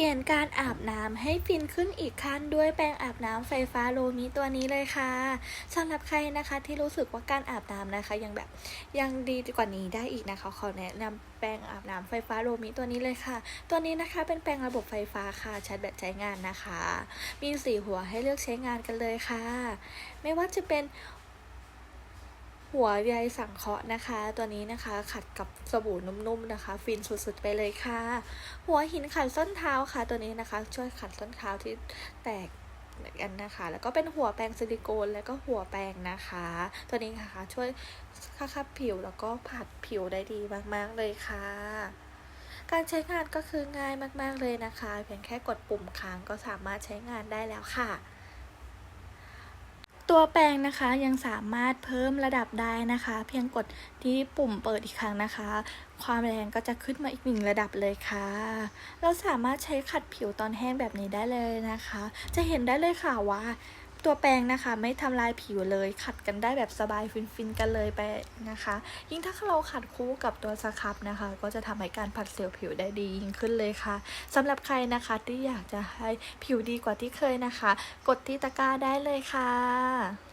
ลี่ยนการอาบน้ำให้ฟินขึ้นอีกขั้นด้วยแปรงอาบน้ำไฟฟ้าโลมิตัวนี้เลยค่ะสำหรับใครนะคะที่รู้สึกว่าการอาบน้ำนะคะ ยังแบบยังดีกว่านี้ได้อีกนะคะขอแนะนำแปรงอาบน้ำไฟฟ้าโลมิตัวนี้เลยค่ะ ตัวนี้นะคะเป็นแปรงระบบไฟฟ้าค่ะชาร์จแบตใช้งานนะคะ มีสีหัวให้เลือกใช้งานกันเลยค่ะ ไม่ว่าจะเป็น หัวใยสังเคราะห์นะคะ ตัวนี้นะคะขัดกับสบู่นุ่มๆนะคะ ฟินสุดๆไปเลยค่ะ หัวหินขัดส้นเท้าค่ะ ตัวนี้นะคะ ช่วยขัดส้นเท้าที่แตกกันนะคะ แล้วก็เป็นหัวแปรงซิลิโคนแล้วก็หัวแปรงนะคะ ตัวนี้นะคะ ช่วยคับผิวแล้วก็ผัดผิวได้ดีมากๆเลยค่ะ การใช้งานก็คือง่ายมากๆเลยนะคะ เพียงแค่กดปุ่มค้างก็สามารถใช้งานได้แล้วค่ะ ตัวแปรงนะคะยังสามารถเพิ่มระดับได้นะคะ เพียงกดที่ปุ่มเปิดอีกครั้งนะคะ ความแรงก็จะขึ้นมาอีกหนึ่งระดับเลยค่ะ เราสามารถใช้ขัดผิวตอนแห้งแบบนี้ได้เลยนะคะ จะเห็นได้เลยค่ะว่า ตัวแปรงนะคะ ไม่ทำลายผิวเลยขัดกันได้แบบสบายฟินๆกันเลยไปนะคะ ยิ่งถ้าเราขัดคู่กับตัวสครับนะคะ ก็จะทำให้การผัดเซลล์ผิวได้ดียิ่งขึ้นเลยค่ะสำหรับใครนะคะที่อยากจะให้ผิวดีกว่าที่เคยนะคะ กดที่ตะกร้าได้เลยค่ะ